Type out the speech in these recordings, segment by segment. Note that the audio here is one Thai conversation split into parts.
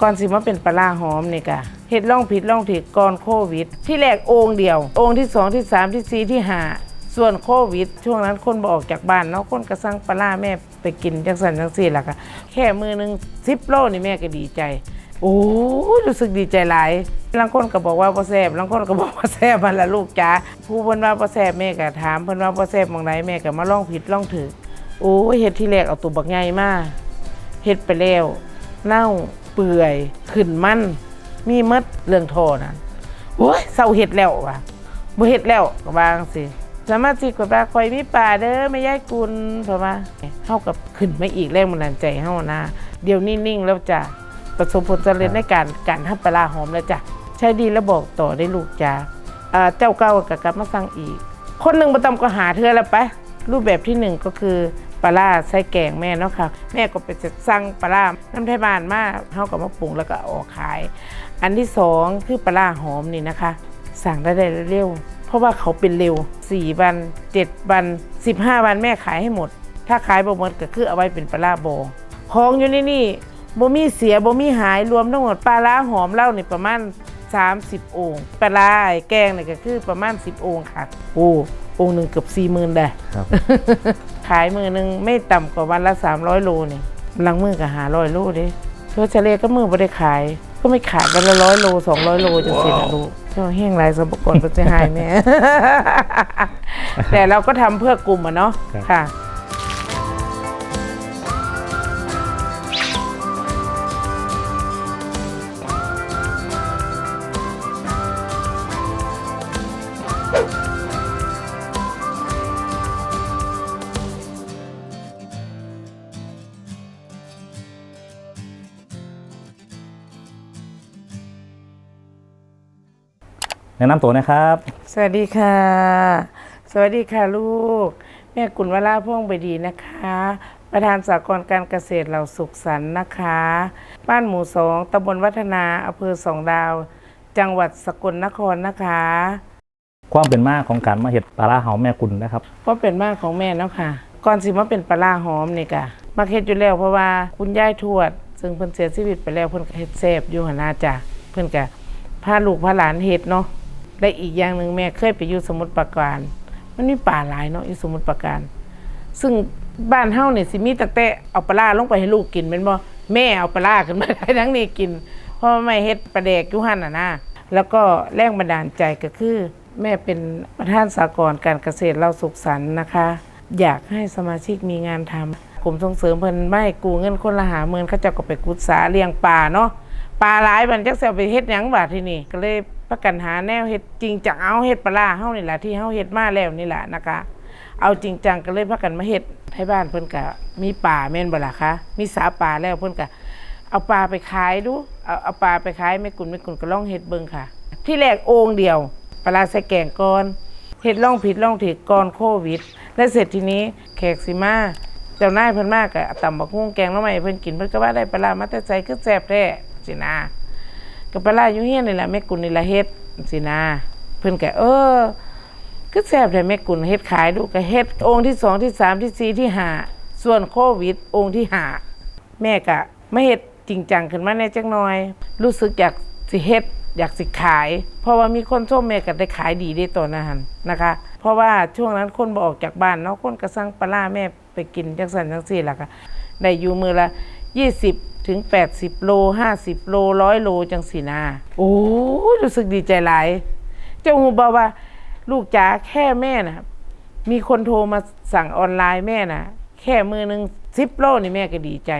ก่อนสิมาเป็นปลาร้าหอมนี่กะเฮ็ดล่องผิดล่องถูกก่อนโควิด ที่แรกองค์เดียว องค์ที่สองที่สามที่สี่ที่ห้าส่วนโควิด ช่วงนั้นคนบออกจากบ้านเนาะคนก็สั่งปลาร้าแม่ไปกินจังสันจังสี่ล่ะค่ะแค่มือหนึงสิบโลนี่แม่ก็ดีใจ โอ้ยรู้สึกดีใจหลายบางคนก็บอกว่าบ่แซ่บบางคนก็บอกว่าแซ่บมันละลูกจ๋าผู้เพิ่นว่าบ่แซ่บแม่ก็ถามเพิ่นว่าบ่แซ่บมองไหนแม่ก็มาลองผิดลองถูกโอ้เฮ็ดที่แรกเอาตัวบักใหญ่มาเฮ็ดไปแล้วเน่า เปื่อยขึ้นมัน มีมดเรื่องโทนะโอ้ยเศร้าเฮ็ดแล้วว่ะบ่เฮ็ดแล้วก็บางสิสามารถสิกดว่าคอยมีป่าเด้อไม่ย้ายกุลเพราะว่าเฮากับขึ้นไมาอีกแรงบันดาลใจเฮานะ เดี๋ยวนิ่งๆแล้วจ้ะประสบผลสำเร็จในการการทำปลาหอมแล้วจ้ะใช้ดีแล้วบอกต่อได้ลูกจ้าเจ้าเก่าก็กลับมาสั่งอีก คนหนึ่งบ่ต้องก็หาเธอแล้วไป รูปแบบที่หนึ่งก็คือ ปลาร้าใส่แกงแม่เนาะค่ะแม่ก็ไปจะสั่งปลาร้าน้ำไทยบ้านมาเท่ากับมาปรุงแล้วก็ออกขาย อันที่สองคือปลาร้าหอมนี่นะคะ สั่งได้ไดเร็ว เพราะว่าเขาเป็นเร็ว4วัน7วัน15 วันแม่ขายให้หมด ถ้าขายบ่หมดก็คือเอาไว้เป็นปลาร้าบองของอยู่ในนี่บ่มีเสียบ่มีหายรวมทั้งหมดปลาร้าหอมเล้านี่ประมาณ 30 องค์ปลาร้าแกงนี่ก็คือประมาณ 10 องค์ค่ะ โอ้องค์หนึ่งเกือบ40,000ได้ครับ ขายมือหนึงไม่ต่ำกว่าวันละ 300 โลนี่หลังมือก็หาร้อยโลเด้เพื่อเฉลี่ยก็มือไม่ได้ขาย ก็ไม่ขายวันละร้อยโล200โลจังสิละลูกก็แห้งหลายสมบกรเป็นจะหายแม่แต่เราก็ทำเพื่อกลุ่มอะเนาะครับค่ะ แนะนำตัวนะครับ สวัสดีค่ะ สวัสดีค่ะลูก แม่กุลวราพ่วงไปดีนะคะ ประธานสากลการเกษตรเหล่าสุขสันต์นะคะ บ้านหมู่สองตำบลวัฒนาอำเภอสองดาว จังหวัดสกลนครนะคะความเป็นมาของการมาเห็ดปลาร้าเฮาแม่กุลนะครับ เพราะเป็นมากของแม่เนาะค่ะก่อนสิมาเป็นปลาร้าหอมนี่กะมาเฮ็ดอยู่แล้วเพราะว่าคุณยายทวด ซึ่งเพิ่นเสียชีวิตไปแล้วเพิ่นก็เฮ็ดแซ่บอยู่หั่นนาจ้ะเพิ่นก็พาลูกพาหลานเฮ็ดเนาะ และอีกอย่างหนึ่งแม่เคยไปอยู่สมุทรปราการ มันมีป่าหลายเนาะอยู่สมุทรปราการ ซึ่งบ้านเฮาเนี่ยสิมีตั้งแต่เอาปลาร้าลงไปให้ลูกกินแม่นบ่แม่เอาปลาร้าขึ้นมาให้ทั้งนี้กินเพราะว่าแม่เฮ็ดปลาแดกยู่หั่นน่ะนะแล้วก็แรงบันดาลใจก็คือ แม่เป็นประธานสากลการเกษตรเราสุขสันต์นะคะ อยากให้สมาชิกมีงานทำผมส่งเสริมเพิ่นไม่ให้กูเงินคนละหาเมือนเขาจ้าก็ไปกุศาเลี้ยงปลาเนาะปลาหลายมันจักสิเอาไปเฮ็ดหยังบาดที่นี่ก็เลย ประกันหาแนวเฮ็ดจริงจังเอาเฮ็ดปลาเฮานี่แหละที่เฮาเฮ็ดมาแล้วนี่แหละนะคะ เอาจริงจังก็เลยพากันมาเฮ็ดให้บ้านเพิ่นก็มีป่าแม่นบ่ล่ะคะมีสาป่าแล้วเพิ่นก็เอาปลาไปขายดูเอาเอาปลาไปขายแม่กุนแม่กุนก็ลองเฮ็ดเบิ่งค่ะ ที่แรกโองเดียวปลาใส่แกงก่อนเฮ็ดล่องผิดล่องถูกก่อนโควิด และเสร็จทีนี้แขกสิมาเจ้านายเพิ่นมากก็ตำบักหุ่งแกงหน้ำใหม่เพิ่นกินเพิ่นก็ว่าได้ปลามาแต่ใส่คือแซ่บแท้สินะ กับปลาร้าอยู่เฮียนนี่แหละแม่กุลนี่ละเฮ็ดสินะเพิ่นก็เออคือแซ่บแต่แม่กุลเฮ็ดขายดูก็เฮ็ดองค์ที่สองที่สามที่สี่ที่ห้าส่วนโควิด องค์ที่ห้าแม่ก็ไม่เฮ็ดจริงจังขึ้นมาแน่จักหน่อย รู้สึกอยากสิเฮ็ดอยากสิขาย เพราะว่ามีคนชมแม่ก็ได้ขายดีได้ตอนนั้นนะคะ เพราะว่าช่วงนั้นคนบ่ออกจากบ้านเนาะคนก็สั่งปลาร้าแม่ไปกินจังสันจังซี่ล่ะค่ะได้อยู่มือละ20 ถึง 80 โล 50 โลร้อยโลจังสีนา โอ้รู้สึกดีใจหลาย เจ้าหูบอกว่า ลูกจ๋าแค่แม่นะมีคนโทรมาสั่งออนไลน์แม่นะแค่มือหนึ่งสิบโลนี่แม่ก็ดีใจ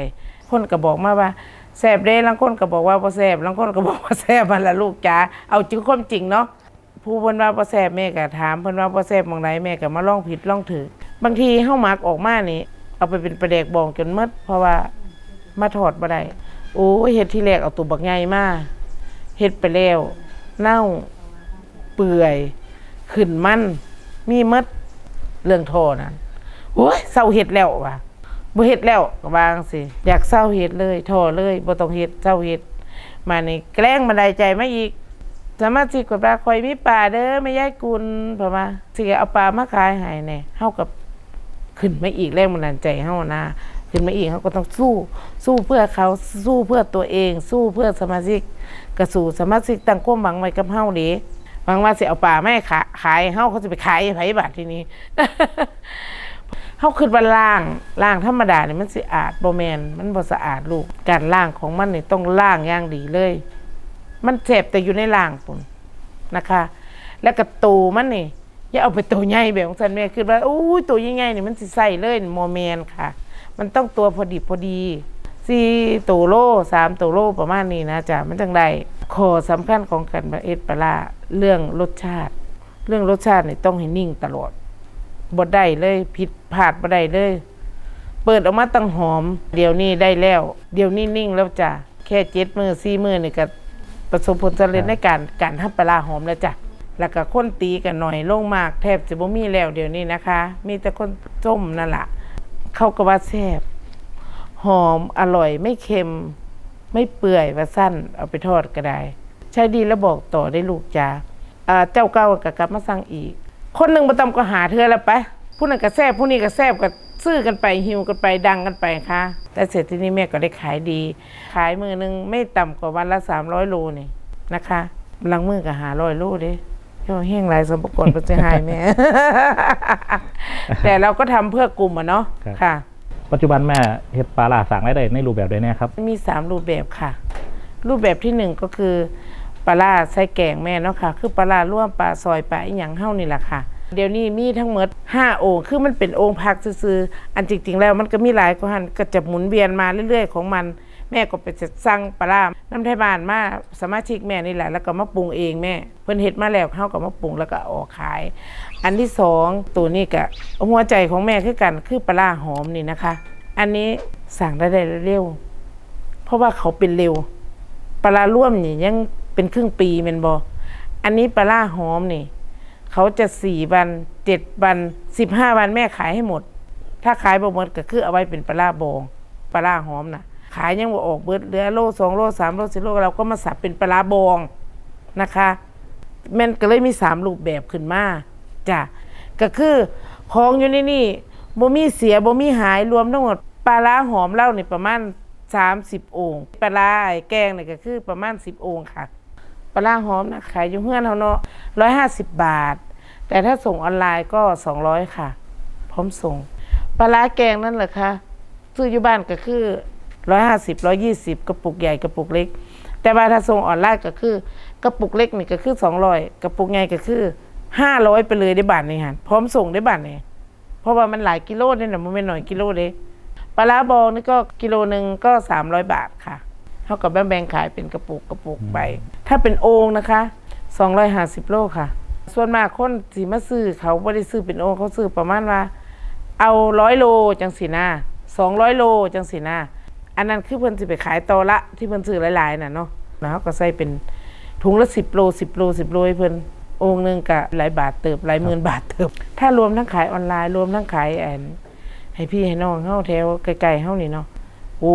คนก็บอกมาว่าแซบเด้ลังคนก็บอกว่าบ่แซบลังคนก็บอกว่าแซบมันละลูกจ๋าเอาจริงความจริงเนาะผู้เพิ่นว่าบ่แซ่บแม่ก็ถามเพิ่นว่าบ่แซ่บมองใดแม่ก็มาล่องผิดล่องถูกบางทีเฮาหมักออกมานี่ เอาไปเป็นปลาแดกบองจนมดเพราะว่า มาถอดบ่ได้โอ้เฮ็ดที่แรกเอาตัวบักใหญ่มาเฮ็ดไปแล้วเน่าเปื่อยขึ้นมันมีมดเรื่องโทนั้นโอ้ยเศร้าเฮ็ดแล้วว่ะบ่เฮ็ดแล้วก็วางสิอยากเศร้าเฮ็ดเลยโทอเลยบ่ต้องเฮ็ดเศร้าเฮ็ดมานี่แกล้งบันไดใจมาอีกสามารถสิกดปลาคอยมีปลาเด้อไม่ย้ายกุลเพราะว่าสิเอาปลามาขายให้แน่เฮากับขึ้นมาอีกแรงบันดาลใจเฮานะ ขึ้นมาอีกเขาก็ต้องสู้ สู้เพื่อเขาสู้เพื่อตัวเอง สู้เพื่อสมาชิกกระสู่สมาชิกตั้งควมหวังไว้กับเฮาเด้หวังว่าสิเอาป่าไม่ขายขายเฮาเขาจะไปขายให้ไผบาททีนี้เฮาคิดว่าล่างล่างธรรมดาเนี่ยมันสิอาดบ่แมนมันบ่สะอาดลูกการล่างของมันนี่ต้องล่างอย่างดีเลย มันเจ็บแต่อยู่ในล่างปุ่นนะคะ แล้วก็ตูมันนี่อย่าเอาไปตัวใหญ่แบบของฉันแม่คิดว่าอู้ยตัวใหญ่ๆนี่มันสิใส่เลยโมเมนค่ะ มันต้องตัวพอดีพอดีสี่ตัวโลสามตัวโลประมาณนี้นะจ๊ะมันจังไดขอสำคัญของการเอ็ดปลาเรื่องรสชาติ เรื่องรสชาตินี่ต้องให้นิ่งตลอดบ่ได้เลยผิดพลาดบ่ได้เลย เปิดออกมาตั้งหอม เดี๋ยวนี้ได้แล้ว เดี๋ยวนี้นิ่งแล้วจ้ะแค่เจ็ดมือสี่มือนี่ก็ประสบผลสำเร็จในการการทำปลาหอมแล้วจ้ะแล้วก็คนตีกันหน่อยลงมากแทบจะบ่มีแล้วเดี๋ยวนี้นะคะ มีแต่คนส้มนั่นแหละ เข้าก็ว่าแซ่บหอมอร่อยไม่เค็ม ไม่เปื่อยว่าสั้นเอาไปทอดก็ได้ ใช้ดีแล้วบอกต่อได้ลูกจ้าเจ้าเก้าก็กลับมาสั่งอีก คนหนึ่งมาตำก็หาเธอแล้วไปผู้นั้นก็แซ่บผู้นี้ก็แซ่บก็ซื้อกันไปหิวกันไปดังกันไปค่ะ แต่เสร็จที่นี่แม่ก็ได้ขายดี ขายมือหนึ่งไม่ต่ำกว่าวันละสามร้อยโลนี่นะคะลังมือก็หาร้อยโลเด้ โยแห้งไรสมบูรณ์เป็นจะหายแม่ แต่เราก็ทำเพื่อกลุ่มอะเนาะครับ ค่ะ ปัจจุบันแม่เฮ็ดปลาร้าสั่งรายได้ในรูปแบบใดแน่ครับ มีสามรูปแบบค่ะ รูปแบบที่หนึ่งก็คือปลาล่าใส่แกงแม่เนาะค่ะ คือปลาล่าร่วมปลาซอยปลาอีหยังเฮ้านี่แหละค่ะ เดี๋ยวนี้มีทั้งหมดห้าโอ่งคือมันเป็นโอ่งพักซื้อๆอันจริงๆแล้วมันก็มีหลายกว่าหันก็จะหมุนเวียนมาเรื่อยๆ ของมัน แม่ก็ไปสั่งปลาล่าน้ำไทยบ้านมาสมาชิกแม่นี่แหละ แล้วก็มาปรุงเองแม่ เพิ่นเฮ็ดมาแล้วเฮาก็มาปรุงแล้วก็ออกขาย อันที่สองตัวนี้ก็หัวใจของแม่คือกันคือปลาล่าหอมนี่นะคะ อันนี้สั่งได้เร็ว เพราะว่าเขาเป็นเร็วปลาร้วมนี่ยังเป็นครึ่งปีแมันบออันนี้ปลาร้าหอมนี่ เขาจะสี่วันเจ็ดวันสิบห้าวันแม่ขายให้หมด ถ้าขายบ่หมดก็คือเอาไว้เป็นปลาร้าบองปลาร้าหอมนะ ขายยังบ่าออกเบิดเหลือโลสองโลสามโลสี่โลเราก็มาสับเป็นปลาบองนะคะแม่นก็เลยมีสามรูปแบบขึ้นมาจ้ะก็คือของอยู่ในนี่บ่มีเสียบ่มีหายรวมทั้งหมดปลาร้าหอมเล่านี่ประมาณ30องค์ปลาร้าไอ้แกงนี่ก็คือประมาณ10องค์ค่ะปลาร้าหอมนะขายอยู่เพื่อนเฮาเนาะ150บาท แต่ถ้าส่งออนไลน์ก็200ค่ะ พร้อมส่งปลาร้าแกงนั่นแหละค่ะซื้ออยู่บ้านก็คือ 150 120กระปุกใหญ่กระปุกเล็ก แต่ว่าถ้าส่งออนไลน์ก็คือกระปุกเล็กนี่ก็คือ200กระปุกใหญ่ก็คือ500ไปเลยได้บาทนี่ค่ะพร้อมส่งได้บาทนี่เพราะว่ามันหลายกิโลเนี่ยนะมันไม่น้อยกิโลเด้ปลาร้าบองนี่ก็กิโลหนึ่งก็สามร้อยบาทค่ะเท่ากับแบ่งๆขายเป็นกระปุกกระปุกไป ถ้าเป็นโองนะคะสองร้อยห้าสิบโลค่ะ ส่วนมากคนสีมาซื้อเขาไม่ได้ซื้อเป็นโองเขาซื้อประมาณว่า เอาร้อยโลจังสีนาสองร้อยโลจังสีนา อันนั้นคือเพิ่นสิไปขายต่อละที่เพิ่นซื้อหลายๆน่ะเนาะแล้วเขาก็ใส่เป็นถุงละสิบโลสิบโลสิบโลให้เพิ่นองค์หนึ่งก็หลายบาทเติบหลายหมื่นบาทเติบ ถ้ารวมทั้งขายออนไลน์รวมทั้งขายแอนให้พี่ให้น้องเฮาแถวไกลๆเฮานี่เนาะโอ้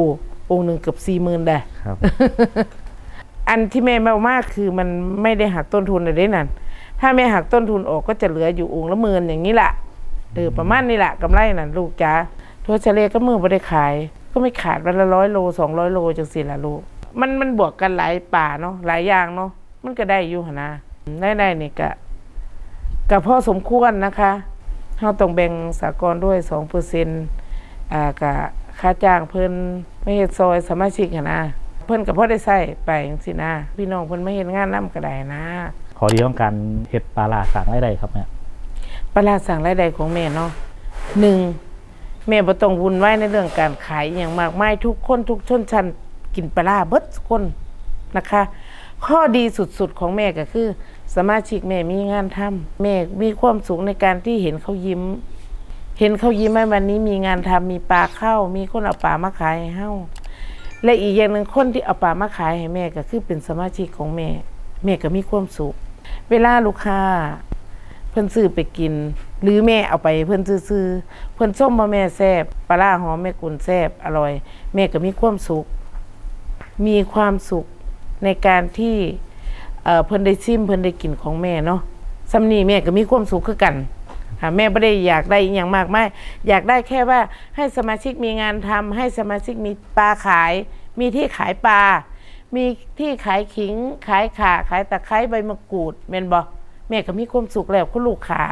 องค์หนึ่งเกือบสี่หมื่นได้ครับ อันที่แม่แม่มากคือมันไม่ได้หักต้นทุนเลยได้นั่นถ้าแม่หักต้นทุนออกก็จะเหลืออยู่องค์ละหมื่นอย่างนี้แหละเออประมาณนี้แหละกำไรนั่นลูกจ้าทัวเฉลี่ยก็มือไม่ได้ขาย ก็ไม่ขาดวันละร้อยโลสองร้อยโลจังสิละลูกมันมันบวกกันหลายป่าเนาะหลายอย่างเนาะมันก็ได้อยู่หนนะได้ได้นี่กะกับพ่อสมควรนะคะเราต้องแบ่งสากลด้วยสองเปอร์เซ็นต์อ่ากะค่าจ้างเพิ่นไม่เฮ็ดซอยสมาชิกหั้นนะเพิ่นกับพ่อได้ใส่ไปจังสินะพี่น้องเพิ่นไม่เห็นงานนํก็ได้นะ ขอดีของการเฮ็ดปลาร้าสั่งรายได้ครับแม่ปลาร้าสั่งรายได้ของแม่เนาะหนึ่ง แม่บ่ต้องวุ่นวายในเรื่องการขายอย่างมากมายทุกคนทุกชนชั้นกินปลาร้าเบิดทุกคนนะคะ ข้อดีสุดๆของแม่ก็คือ สมาชิกแม่มีงานทำแม่มีความสุขในการที่เห็นเขายิ้ม เห็นเขายิ้มไหมวันนี้มีงานทำมีปลาเข้า มีคนเอาปลามาขายให้เฮาและอีกอย่างหนึ่งคนที่เอาปลามาขายให้แม่ก็คือเป็นสมาชิกของแม่ แม่ก็มีความสุข เวลาลูกค้า เพิ่อนซื้อไปกิน หรือแม่เอาไปเพิ่อนซื้อเพิ่อนส้มมาแม่แซบปลาร้าหอมแม่กุนแซบอร่อย แม่ก็มีความสุข มีความสุขในการที่เอ่อนได้ชิมเพิ่อนได้กินของแม่เนาะสำนีแม่ก็มีความสุขคือกันค่ะแม่ไม่ได้อยากได้อย่างมากไม่อยากได้แค่ว่าให้สมาชิกมีงานทำให้สมาชิกมีปลาขาย มีที่ขายปลา มีที่ขายขิง ขายข่าขายตะไคร้ใบมะกรูดแม่นบ่ แม่ก็มีความสุขแล้วคุณลูกขา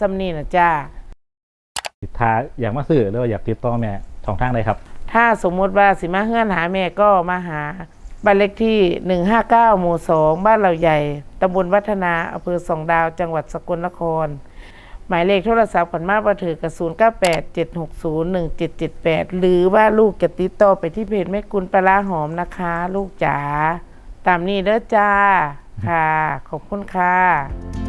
สำนีนะจ้าถ้าอยากมาซื้อหรือว่าอยากติดต่อแม่ช่องทางใดครับ ถ้าสมมติว่าสิมาเฮือนหาแม่ก็มาหาบ้านเลขที่ 159 หมู่ 2 บ้านเราใหญ่ ตำบลวัฒนาอำเภอสองดาว จังหวัดสกลนคร หมายเลขโทรศัพท์ขวัญมาประถือกับ0987601778 หรือว่าลูกจะติดต่อไปที่เพจแม่กุลปลาร้าหอมนะคะ ลูกจ๋า ตามนี้เด้อจ้า ค่ะ ขอบคุณค่ะ